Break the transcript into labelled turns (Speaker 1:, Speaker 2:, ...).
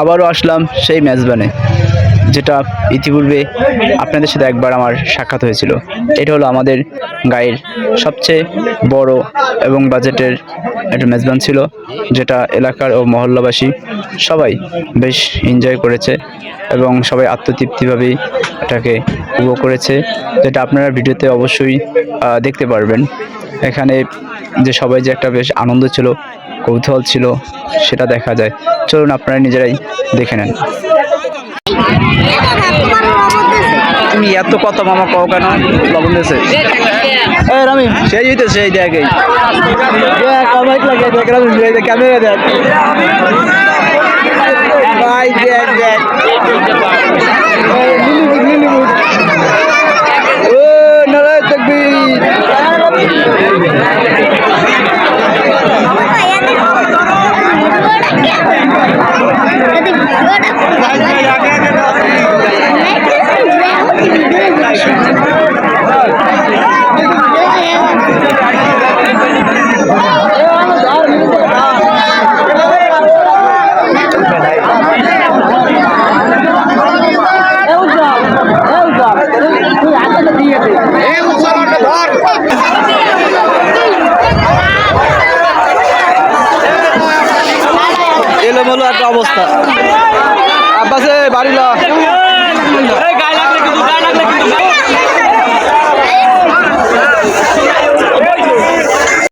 Speaker 1: আবারও আসলাম সেই মেজবানে, যেটা ইতিপূর্বে আপনাদের সাথে একবার আমার সাক্ষাৎ হয়েছিল। এটা হলো আমাদের গায়ের সবচেয়ে বড় এবং বাজেটের একটা মেজবান ছিল, যেটা এলাকার ও মহল্লাবাসী সবাই বেশ এনজয় করেছে এবং সবাই আত্মতৃপ্তিভাবেই এটাকে উপভোগ করেছে, যেটা আপনারা ভিডিওতে অবশ্যই দেখতে পারবেন। এখানে যে সবাই যে একটা বেশ আনন্দ ছিল কৌতূহল ছিল, সেটা দেখা যায়। চলুন আপনারা নিজেরাই দেখে নেন। তুমি এত কত মামা কও কেন? লবণ দিয়েছে। সেই হইতে দেখ এই। দেখ ভাই দেখ। এলোমেলো একটা অবস্থা। আব্বাসে বাড়ি ল।